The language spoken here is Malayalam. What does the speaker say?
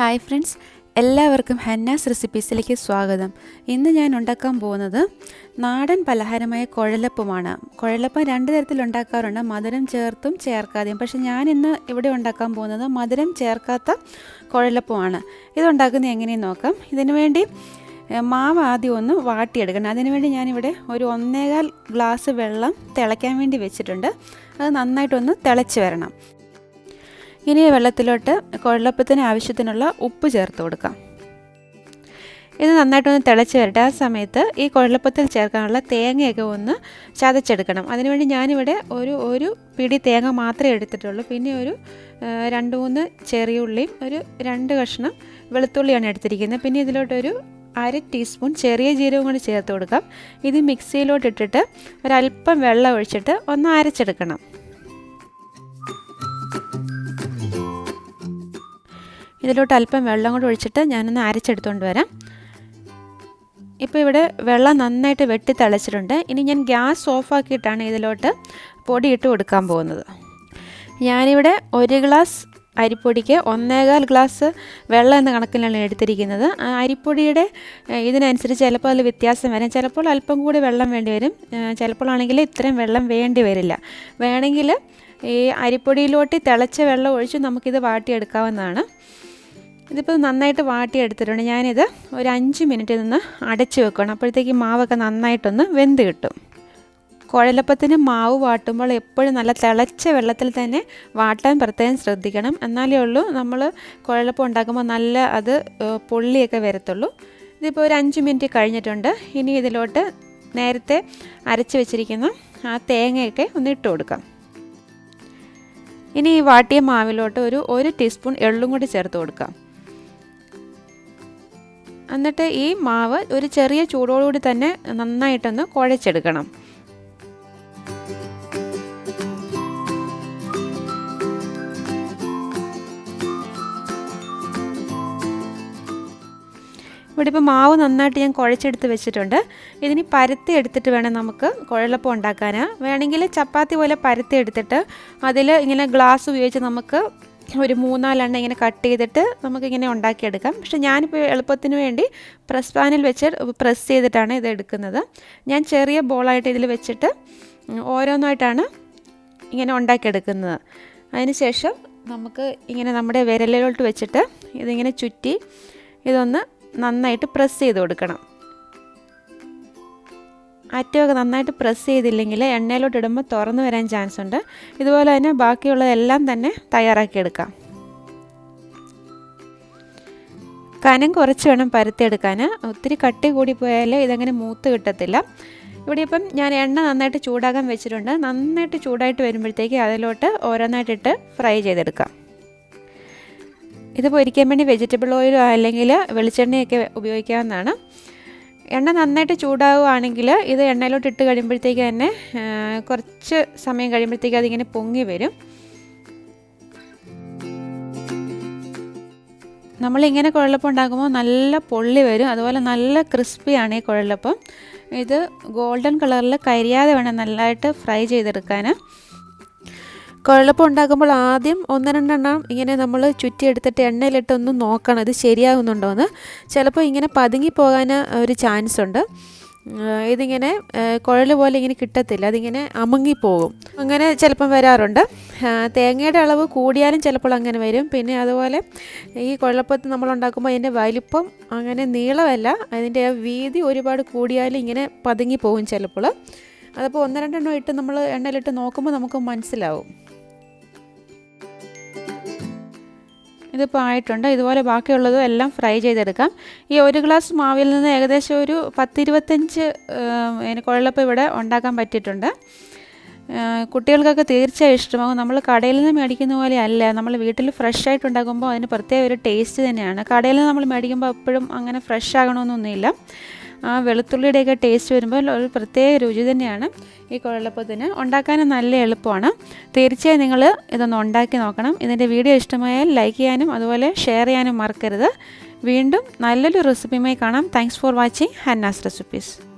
ഹായ് ഫ്രണ്ട്സ് എല്ലാവർക്കും ഹന്നാസ് റെസിപ്പീസിലേക്ക് സ്വാഗതം. ഇന്ന് ഞാൻ ഉണ്ടാക്കാൻ പോകുന്നത് നാടൻ പലഹാരമായ കുഴലപ്പമാണ്. കുഴലപ്പം രണ്ട് തരത്തിൽ ഉണ്ടാക്കാറുണ്ട് മധുരം ചേർത്തും ചേർക്കാതെയും. പക്ഷേ ഞാൻ ഇന്ന് ഇവിടെ ഉണ്ടാക്കാൻ പോകുന്നത് മധുരം ചേർക്കാത്ത കുഴലപ്പമാണ്. ഇതുണ്ടാക്കുന്നത് എങ്ങനെയെന്ന് നോക്കാം. ഇതിനു വേണ്ടി മാവ് ആദ്യം ഒന്ന് വാട്ടിയെടുക്കണം. അതിനുവേണ്ടി ഞാനിവിടെ ഒരു ഒന്നേകാൽ ഗ്ലാസ് വെള്ളം തിളയ്ക്കാൻ വേണ്ടി വെച്ചിട്ടുണ്ട്. അത് നന്നായിട്ടൊന്ന് തിളച്ച് വരണം. ഇനി വെള്ളത്തിലോട്ട് കുഴലപ്പത്തിന് ആവശ്യത്തിനുള്ള ഉപ്പ് ചേർത്ത് കൊടുക്കാം. ഇത് നന്നായിട്ടൊന്ന് തിളച്ച് വരട്ടെ. ആ സമയത്ത് ഈ കുഴലപ്പത്തിൽ ചേർക്കാനുള്ള തേങ്ങയൊക്കെ ഒന്ന് ചതച്ചെടുക്കണം. അതിനുവേണ്ടി ഞാനിവിടെ ഒരു ഒരു പിടി തേങ്ങ മാത്രമേ എടുത്തിട്ടുള്ളൂ. പിന്നെ ഒരു രണ്ട് മൂന്ന് ചെറിയ ഉള്ളിയും ഒരു രണ്ട് കഷ്ണം വെളുത്തുള്ളിയാണ് എടുത്തിരിക്കുന്നത്. പിന്നെ ഇതിലോട്ടൊരു അര ടീസ്പൂൺ ചെറിയ ജീരകം കൂടി ചേർത്ത് കൊടുക്കാം. ഇത് മിക്സിയിലോട്ട് ഇട്ടിട്ട് ഒരല്പം വെള്ളം ഒഴിച്ചിട്ട് ഒന്ന് അരച്ചെടുക്കണം. ഇതിലോട്ട് അല്പം വെള്ളം കൂടി ഒഴിച്ചിട്ട് ഞാനൊന്ന് അരച്ചെടുത്തുകൊണ്ട് വരാം. ഇപ്പോൾ ഇവിടെ വെള്ളം നന്നായിട്ട് വെട്ടി തിളച്ചിട്ടുണ്ട്. ഇനി ഞാൻ ഗ്യാസ് ഓഫാക്കിയിട്ടാണ് ഇതിലോട്ട് പൊടി ഇട്ട് കൊടുക്കാൻ പോകുന്നത്. ഞാനിവിടെ ഒരു ഗ്ലാസ് അരിപ്പൊടിക്ക് ഒന്നേകാൽ ഗ്ലാസ് വെള്ളം എന്ന കണക്കിലാണ് എടുത്തിരിക്കുന്നത്. ആ അരിപ്പൊടിയുടെ ഇതിനനുസരിച്ച് ചിലപ്പോൾ അതിൽ വ്യത്യാസം വരാം. ചിലപ്പോൾ അല്പം കൂടി വെള്ളം വേണ്ടി വരും. ചിലപ്പോഴാണെങ്കിൽ ഇത്രയും വെള്ളം വേണ്ടി വരില്ല. വേണമെങ്കിൽ ഈ അരിപ്പൊടിയിലോട്ട് തിളച്ച വെള്ളം ഒഴിച്ച് നമുക്കിത് വാട്ടിയെടുക്കാവുന്നതാണ്. ഇതിപ്പോൾ നന്നായിട്ട് വാട്ടിയെടുത്തിട്ടുണ്ട്. ഞാനിത് ഒരു അഞ്ച് മിനിറ്റ് നിന്ന് അടച്ച് വെക്കണം. അപ്പോഴത്തേക്ക് മാവൊക്കെ നന്നായിട്ടൊന്ന് വെന്ത് കിട്ടും. കുഴലപ്പത്തിന് മാവ് വാട്ടുമ്പോൾ എപ്പോഴും നല്ല തിളച്ച വെള്ളത്തിൽ തന്നെ വാട്ടാൻ പ്രത്യേകം ശ്രദ്ധിക്കണം. എന്നാലേ ഉള്ളൂ നമ്മൾ കുഴലപ്പം ഉണ്ടാക്കുമ്പോൾ നല്ല അത് പൊള്ളിയൊക്കെ വരത്തുള്ളൂ. ഇതിപ്പോൾ ഒരു അഞ്ച് മിനിറ്റ് കഴിഞ്ഞിട്ടുണ്ട്. ഇനി ഇതിലോട്ട് നേരത്തെ അരച്ച് വെച്ചിരിക്കുന്ന ആ തേങ്ങയൊക്കെ ഒന്ന് ഇട്ട് കൊടുക്കാം. ഇനി ഈ വാട്ടിയ മാവിലോട്ട് ഒരു ഒരു ടീസ്പൂൺ എള്ളും കൂടി ചേർത്ത് കൊടുക്കാം. എന്നിട്ട് ഈ മാവ് ഒരു ചെറിയ ചൂടോടുകൂടി തന്നെ നന്നായിട്ടൊന്ന് കുഴച്ചെടുക്കണം. ഇവിടെ ഇപ്പോൾ മാവ് നന്നായിട്ട് ഞാൻ കുഴച്ചെടുത്ത് വെച്ചിട്ടുണ്ട്. ഇതിനി പരത്തി എടുത്തിട്ട് വേണം നമുക്ക് കുഴലപ്പം ഉണ്ടാക്കാൻ വേണമെങ്കിൽ ചപ്പാത്തി പോലെ പരത്തി എടുത്തിട്ട് അതിൽ ഇങ്ങനെ ഗ്ലാസ് ഉപയോഗിച്ച് നമുക്ക് ഒരു മൂന്നാലെണ്ണം ഇങ്ങനെ കട്ട് ചെയ്തിട്ട് നമുക്കിങ്ങനെ ഉണ്ടാക്കിയെടുക്കാം. പക്ഷെ ഞാനിപ്പോൾ എളുപ്പത്തിന് വേണ്ടി പ്രസ് പാനിൽ വെച്ച് പ്രസ് ചെയ്തിട്ടാണ് ഇത് എടുക്കുന്നത്. ഞാൻ ചെറിയ ബോളായിട്ട് ഇതിൽ വെച്ചിട്ട് ഓരോന്നായിട്ടാണ് ഇങ്ങനെ ഉണ്ടാക്കിയെടുക്കുന്നത്. അതിനുശേഷം നമുക്ക് ഇങ്ങനെ നമ്മുടെ വിരലിലോട്ട് വെച്ചിട്ട് ഇതിങ്ങനെ ചുറ്റി ഇതൊന്ന് നന്നായിട്ട് പ്രസ് ചെയ്ത് കൊടുക്കണം. അറ്റമൊക്കെ നന്നായിട്ട് പ്രസ് ചെയ്തില്ലെങ്കിൽ എണ്ണയിലോട്ട് ഇടുമ്പോൾ തുറന്നു വരാൻ ചാൻസ് ഉണ്ട്. ഇതുപോലെ തന്നെ ബാക്കിയുള്ളതെല്ലാം തന്നെ തയ്യാറാക്കി എടുക്കാം. കനം കുറച്ച് വേണം പരത്തിയെടുക്കാൻ ഒത്തിരി കട്ടി കൂടി പോയാൽ ഇതങ്ങനെ മൂത്ത് കിട്ടത്തില്ല. ഇവിടെ ഇപ്പം ഞാൻ എണ്ണ നന്നായിട്ട് ചൂടാകാൻ വെച്ചിട്ടുണ്ട്. നന്നായിട്ട് ചൂടായിട്ട് വരുമ്പോഴത്തേക്ക് അതിലോട്ട് ഓരോന്നായിട്ടിട്ട് ഫ്രൈ ചെയ്തെടുക്കാം. ഇത് പൊരിക്കാൻ വേണ്ടി വെജിറ്റബിൾ ഓയിലോ അല്ലെങ്കിൽ വെളിച്ചെണ്ണയൊക്കെ ഉപയോഗിക്കാവുന്നതാണ്. എണ്ണ നന്നായിട്ട് ചൂടാവുകയാണെങ്കിൽ ഇത് എണ്ണയിലോട്ട് ഇട്ട് കഴിയുമ്പോഴത്തേക്ക് തന്നെ കുറച്ച് സമയം കഴിയുമ്പോഴത്തേക്ക് അതിങ്ങനെ പൊങ്ങി വരും. നമ്മളിങ്ങനെ കുഴലപ്പം ഉണ്ടാക്കുമ്പോൾ നല്ല പൊള്ളി വരും. അതുപോലെ നല്ല ക്രിസ്പിയാണ് ഈ കുഴലപ്പം. ഇത് ഗോൾഡൻ കളറിൽ കരിയാതെ വേണം നല്ലതായിട്ട് ഫ്രൈ ചെയ്തെടുക്കാൻ. കുഴലപ്പം ഉണ്ടാക്കുമ്പോൾ ആദ്യം ഒന്ന് രണ്ടെണ്ണം ഇങ്ങനെ നമ്മൾ ചുറ്റിയെടുത്തിട്ട് എണ്ണയിലിട്ട് ഒന്ന് നോക്കണം. ഇത് ശരിയാകുന്നുണ്ടോ എന്ന് ചിലപ്പോൾ ഇങ്ങനെ പതുങ്ങി പോകാൻ ഒരു ചാൻസ് ഉണ്ട്. ഇതിങ്ങനെ കുഴൽ പോലെ ഇങ്ങനെ കിട്ടത്തില്ല. അതിങ്ങനെ അമുങ്ങിപ്പോകും അങ്ങനെ ചിലപ്പം വരാറുണ്ട്. തേങ്ങയുടെ അളവ് കൂടിയാലും ചിലപ്പോൾ അങ്ങനെ വരും. പിന്നെ അതുപോലെ ഈ കുഴലപ്പത്ത് നമ്മൾ ഉണ്ടാക്കുമ്പോൾ അതിന്റെ വലിപ്പം അങ്ങനെ നീളമല്ല. അതിന്റെ വീതി ഒരുപാട് കൂടിയാലും ഇങ്ങനെ പതുങ്ങി പോകും ചിലപ്പോൾ. അതപ്പോൾ ഒന്ന് രണ്ടെണ്ണം ഇട്ട് നമ്മൾ എണ്ണയിലിട്ട് നോക്കുമ്പോൾ നമുക്ക് മനസ്സിലാവും. ഇതിപ്പോൾ ആയിട്ടുണ്ട്. ഇതുപോലെ ബാക്കിയുള്ളതും എല്ലാം ഫ്രൈ ചെയ്തെടുക്കാം. ഈ ഒരു ഗ്ലാസ് മാവിൽ നിന്ന് ഏകദേശം ഒരു പത്തിരുപത്തഞ്ച് കുഴലപ്പം ഇവിടെ ഉണ്ടാക്കാൻ പറ്റിയിട്ടുണ്ട്. കുട്ടികൾക്കൊക്കെ തീർച്ചയായും ഇഷ്ടമാകും. നമ്മൾ കടയിൽ നിന്ന് മേടിക്കുന്ന പോലെ അല്ല. നമ്മൾ വീട്ടിൽ ഫ്രഷ് ആയിട്ട് ഉണ്ടാക്കുമ്പോൾ അതിന് പ്രത്യേക ഒരു ടേസ്റ്റ് തന്നെയാണ്. കടയിൽ നിന്ന് നമ്മൾ മേടിക്കുമ്പോൾ എപ്പോഴും അങ്ങനെ ഫ്രഷ് ആകണമെന്നൊന്നുമില്ല. ആ വെളുത്തുള്ളിയുടെയൊക്കെ ടേസ്റ്റ് വരുമ്പോൾ ഒരു പ്രത്യേക രുചി തന്നെയാണ് ഈ കുഴലപ്പത്തിന്. ഉണ്ടാക്കാനും നല്ല എളുപ്പമാണ്. തീർച്ചയായും നിങ്ങൾ ഇതൊന്ന് ഉണ്ടാക്കി നോക്കണം. ഇതിന്റെ വീഡിയോ ഇഷ്ടമായാൽ ലൈക്ക് ചെയ്യാനും അതുപോലെ ഷെയർ ചെയ്യാനും മറക്കരുത്. വീണ്ടും നല്ലൊരു റെസിപ്പിയുമായി കാണാം. Thanks for watching Hannah's recipes